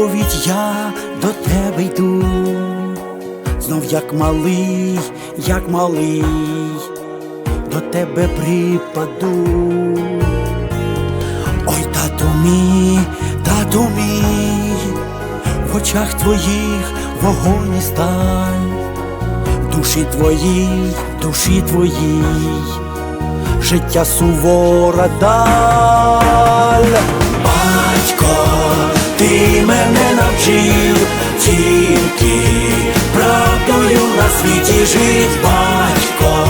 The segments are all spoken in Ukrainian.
відповідь я до тебе йду, знов як малий, як малий, до тебе припаду. Ой, тату мій, тату мій, в очах твоїх вогонь і сталь, в душі твоїй, душі твоїй, життя сувора даль. Батько, ти мене навчив тільки правдою на світі жить, батько,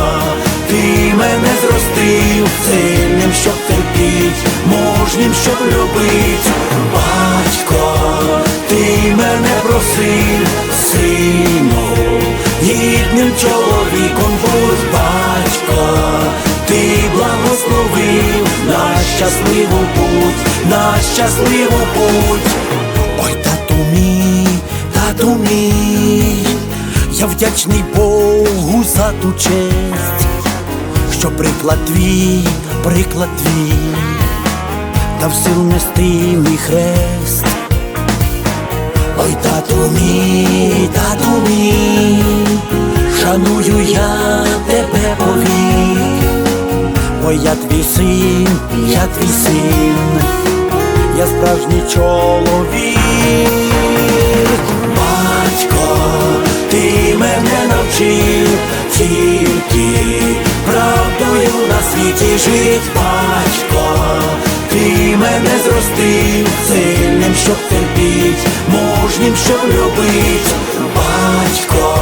ти мене зростив сильним, щоб терпіть, мужнім, щоб любить, батько, ти мене просив, сину, гідним чоловіком на щасливу путь. Ой, тату мій, тату мій, я вдячний Богу за ту честь, що приклад твій, приклад твій, дав сил нести мій хрест. Ой, тату мій, тату мій, шаную я тебе повік, бо я твій син, я твій син, я справжній чоловік. Батько, ти мене навчив тільки правдою на світі жить, батько, ти мене зростив сильним, щоб терпіть, мужнім, щоб любить, батько,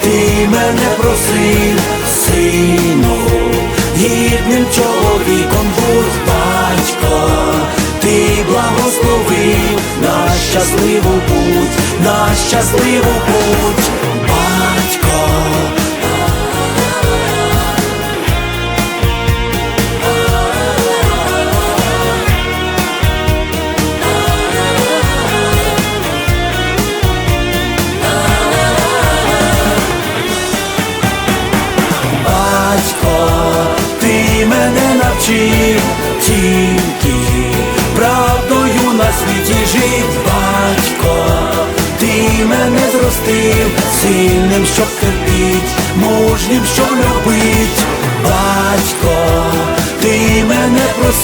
ти мене просив, сину, гідним чоловіком будь. Батько, ти благословив на щасливу путь, на щасливу путь,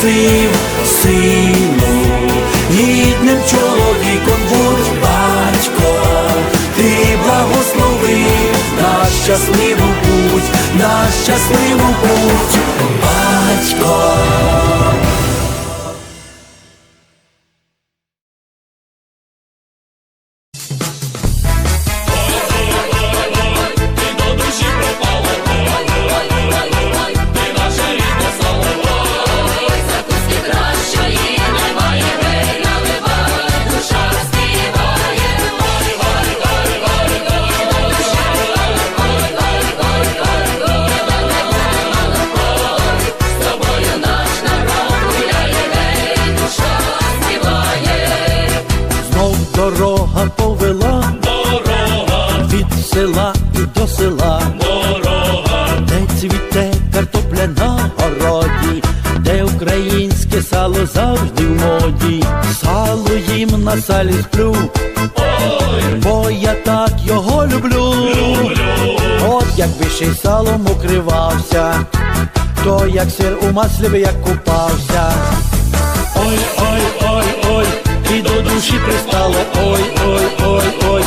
мене сину, гідним чоловіком будь батько, ти благословив на щасливу путь, на щасливу путь, батько. Села і до села, дорога, де цвіте картопля на городі, де українське сало завжди в моді, сало їм на салі сплю, ой, бо я так його люблю. люблю, От якби ще салом укривався, то як сир у маслі би як купався. ой, ой, ой, ой, І до душі пристало, ой, ой, ой, ой,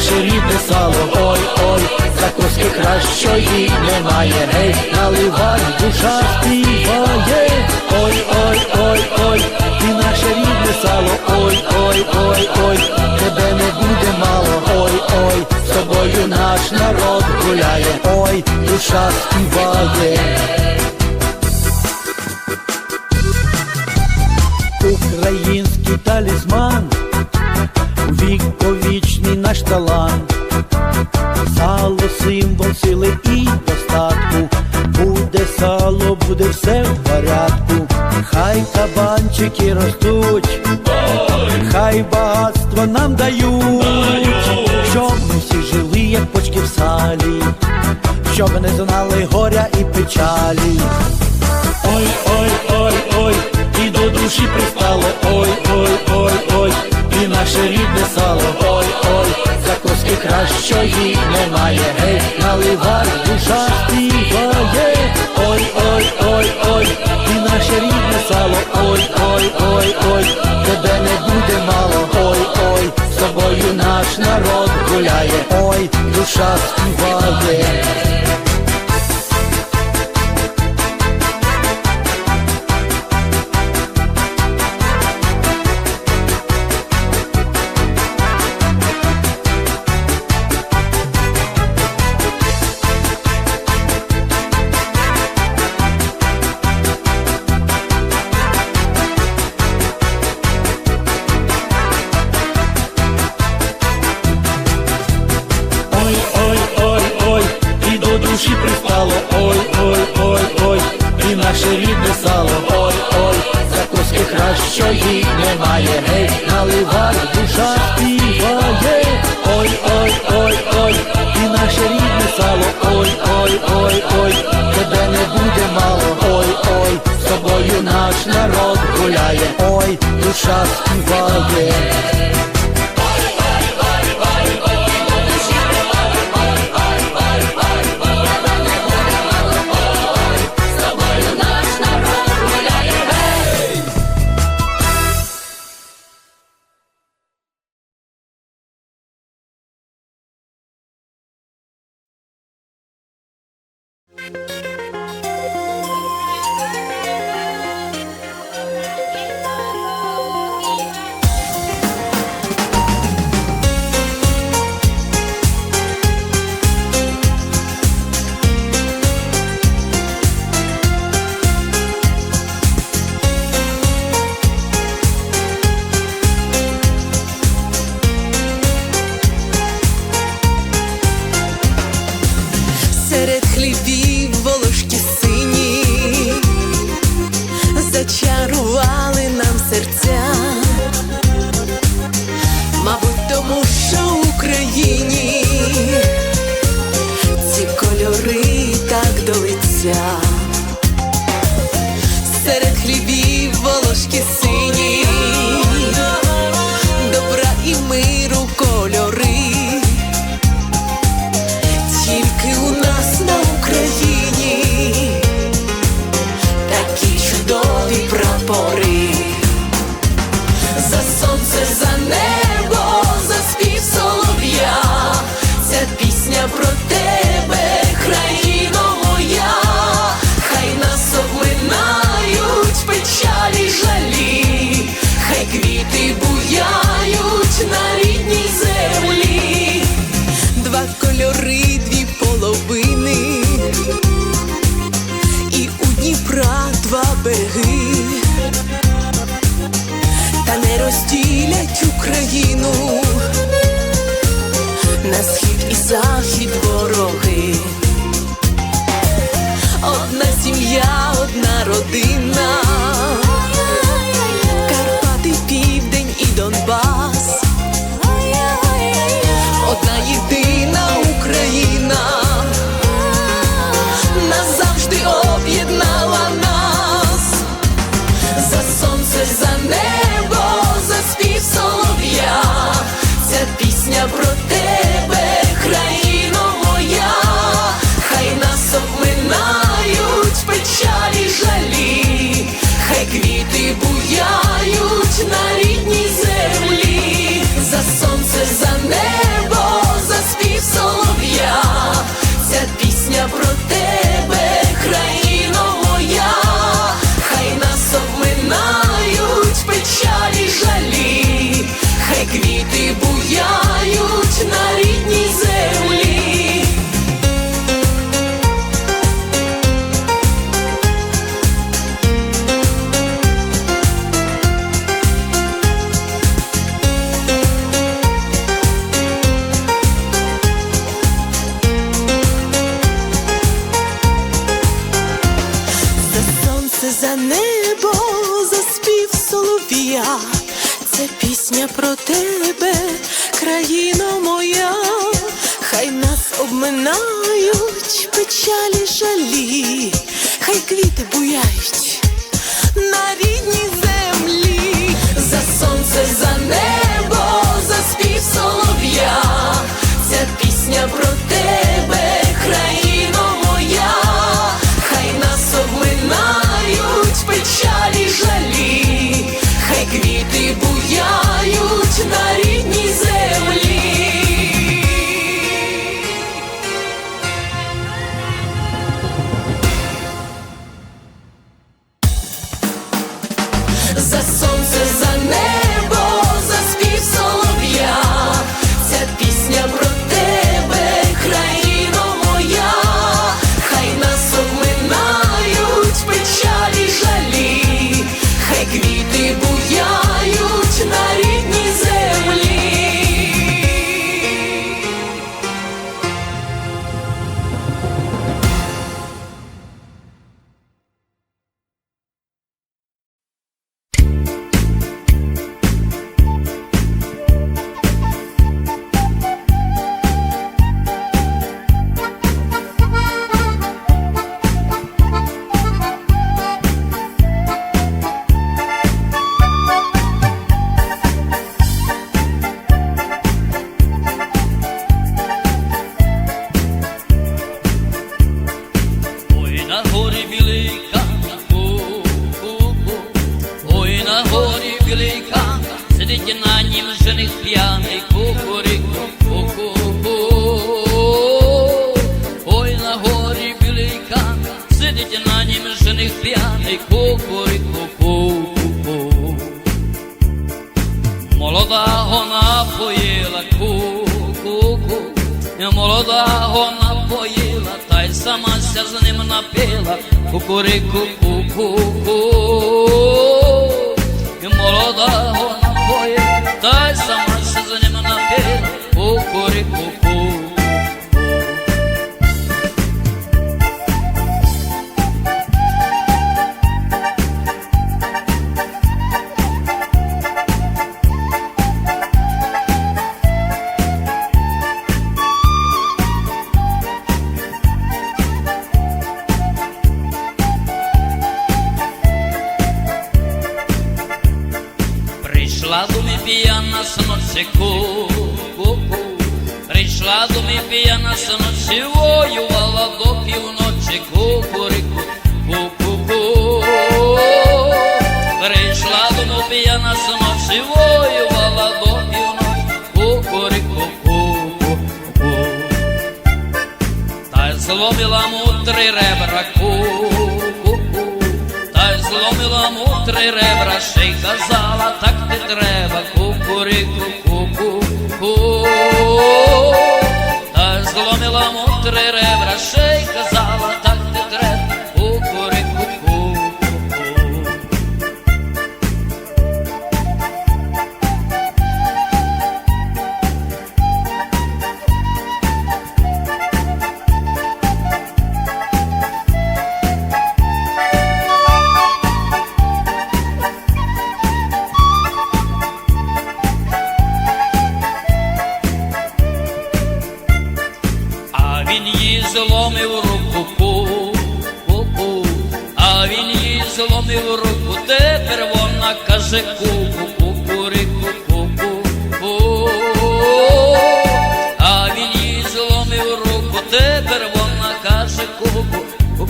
наше рідне сало, ой, ой, закуски кращої немає, гей, наливай, душа співає, ой, ой, ой, ой, і наше рідне сало, ой, ой, ой, ой, тебе не буде мало, ой, ой, з тобою наш народ гуляє, ой, душа співає. Український талісман, талант, сало символ сили і достатку, буде сало, буде все в порядку, хай кабанчики ростуть, хай багатство нам дають, щоб ми всі жили, як почки в салі, щоб не знали горя і печалі. Ой, ой, ой, ой, і до душі пристало, ой, гуляє, ой, душа співає. наше рідне сало, ой, ой, закуски кращої немає, гей, наливай, душа співає, ой, ой, ой, ой, і наше рідне сало, ой, ой, ой, ой, тебе не буде мало, ой, ой, з тобою наш народ гуляє, ой, душа співає. yeah. небо заспів солов'я, це пісня про тебе, країно моя, хай нас обминають печалі жалі, хай квіти буяють на рідній землі, за сонце, за небо, за спів солов'я, ця пісня про тебе. Ним напила, Прийшла до мене п'яна синочку. Прийшла до мене п'яна синочі, воювала до півночі, кукурику, ку-ку-ку. Прийшла до мене п'яна синочі, воювала до півночі, кукурику, ку-ку-ку. Та й зломила му три ребра. Ку-ку-ку Та й зломила му три ребра, ще й казала, так не треба, кукурику, ку-ку-ку Та зломила му три ребра, ще й казала, каже ку-ку, кукурику, ку-ку, а він їй зломив руку, тепер вона каже ку-ку,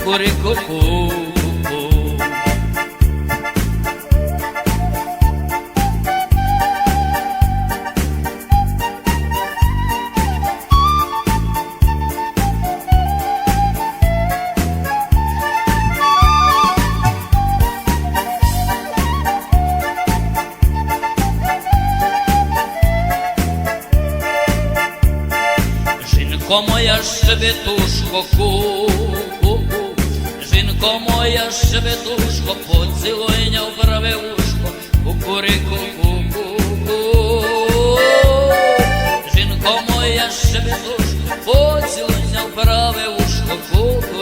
щебетушко, ку-ку-ку, жінко моя щебетушко, поцілуйня вправе ушко, кукурику, ку-ку-ку. жінко моя щебетушко, поцілуй не вправе ушко, ку-ку.